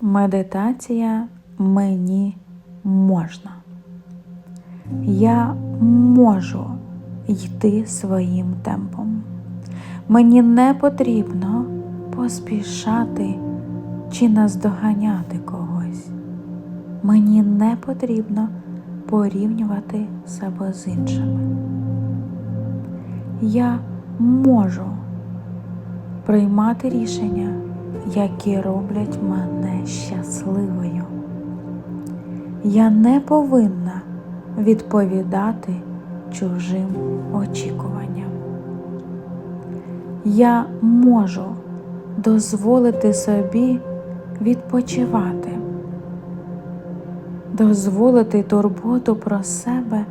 Медитація мені можна. Я можу йти своїм темпом. Мені не потрібно поспішати чи наздоганяти когось. Мені не потрібно порівнювати себе з іншими. Я можу приймати рішення, які роблять мене щасливою. Я не повинна відповідати чужим очікуванням. Я можу дозволити собі відпочивати, дозволити турботу про себе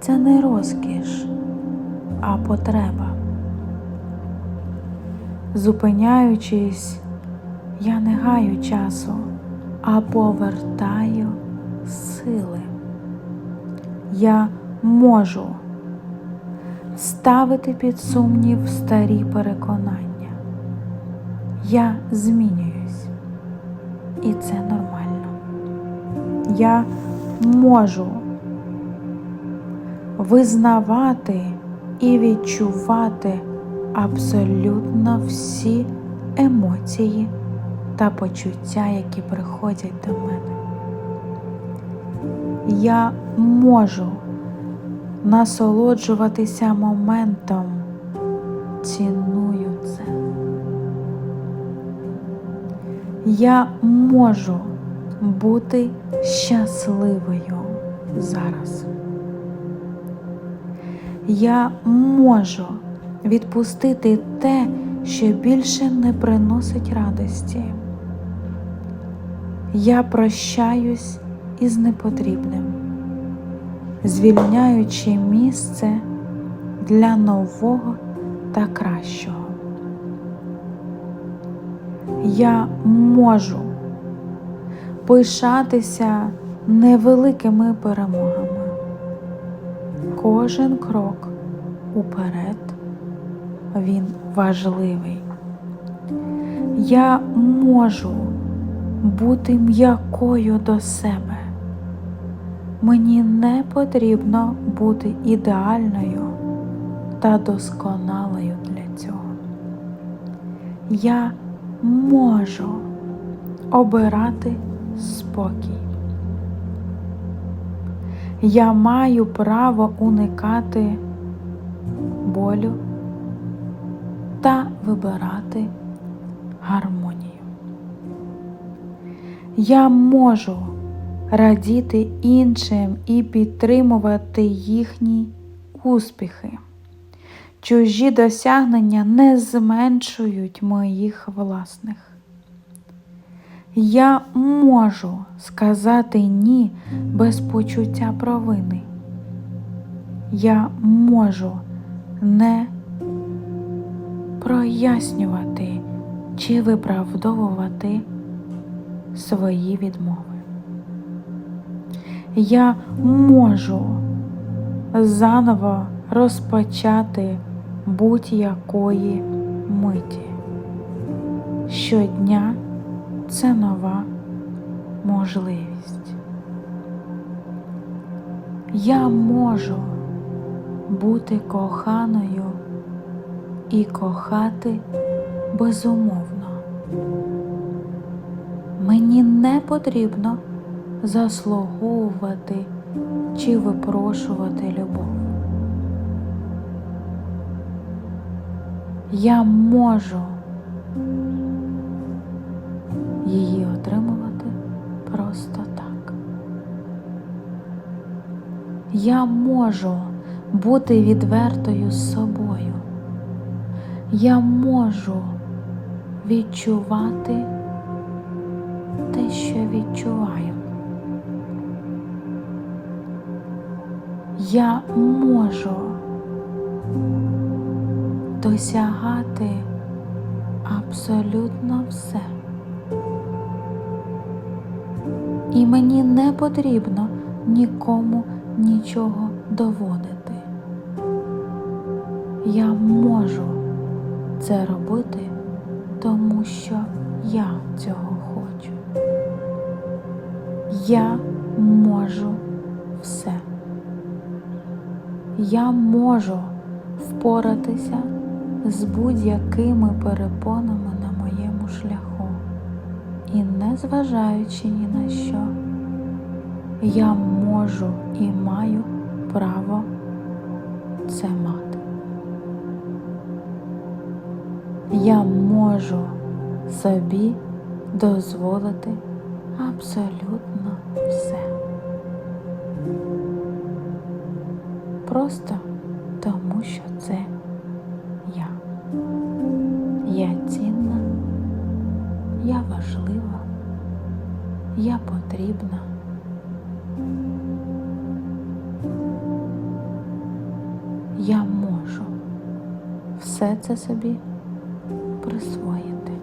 це не розкіш, а потреба. Зупиняючись, я не гаю часу, а повертаю сили. Я можу ставити під сумнів старі переконання. Я змінююсь, і це нормально. Я можу визнавати і відчувати абсолютно всі емоції та почуття, які приходять до мене. Я можу насолоджуватися моментом, ціную це. Я можу бути щасливою зараз. Я можу відпустити те, що більше не приносить радості. Я прощаюсь із непотрібним, звільняючи місце для нового та кращого. Я можу пишатися невеликими перемогами. Кожен крок уперед він важливий. Я можу бути м'якою до себе. Мені не потрібно бути ідеальною та досконалою для цього. Я можу обирати спокій. Я маю право уникати болю вибирати гармонію. Я можу радіти іншим і підтримувати їхні успіхи. Чужі досягнення не зменшують моїх власних. Я можу сказати ні без почуття провини. Я можу не прояснювати чи виправдовувати свої відмови. Я можу заново розпочати будь-якої миті. Щодня це нова можливість. Я можу бути коханою і кохати безумовно. Мені не потрібно заслуговувати чи випрошувати любов. Я можу її отримувати просто так. Я можу бути відвертою з собою. Я можу відчувати те, що відчуваю. Я можу досягати абсолютно все. І мені не потрібно нікому нічого доводити. Я можу це робити, тому що я цього хочу. Я можу все. Я можу впоратися з будь-якими перепонами на моєму шляху. І незважаючи ні на що, я можу і маю право це мати. Я можу собі дозволити абсолютно все. Просто тому, що це я. Я цінна, я важлива, я потрібна. Я можу все це собі присвоїти.